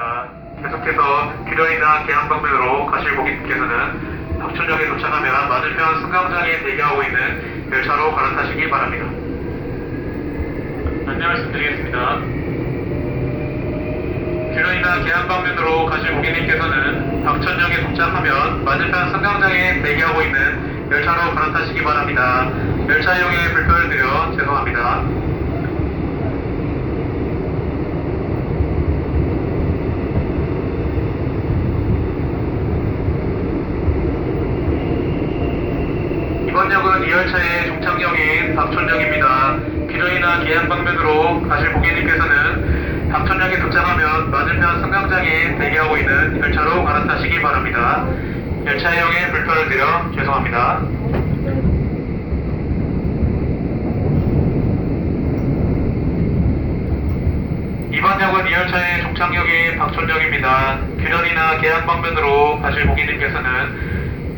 바랍니다. 계속해서 기러이나 계양 방면으로 가실 고객님께서는 박천역에 도착하면 맞은편 승강장에 대기하고 있는 열차로 갈아타시기 바랍니다. 안내 말씀드리겠습니다. 기러이나 계양 방면으로 가실 고객님께서는 박천역에 도착하면 맞은편 승강장에 대기하고 있는 열차로 갈아타시기 바랍니다. 열차 이용에 불편을 드려 죄송합니다. 이번 역은 2열차의 종착역인 박천역입니다. 기러이나 계양 방면으로 가실 고객님께서는 박천역에 도착하면 맞은편 승강장에 대기하고 있는 열차로 갈아타시기 바랍니다. 열차 이용에 불편을 드려 죄송합니다. 이번 역은 2열차의 종착역인 박천역입니다. 규전이나 계양 방면으로 가실 고객님께서는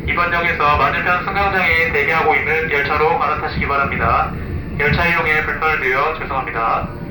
이번 역에서 맞은편 승강장에 대기하고 있는 열차로 갈아타시기 바랍니다. 열차 이용에 불편을 드려 죄송합니다.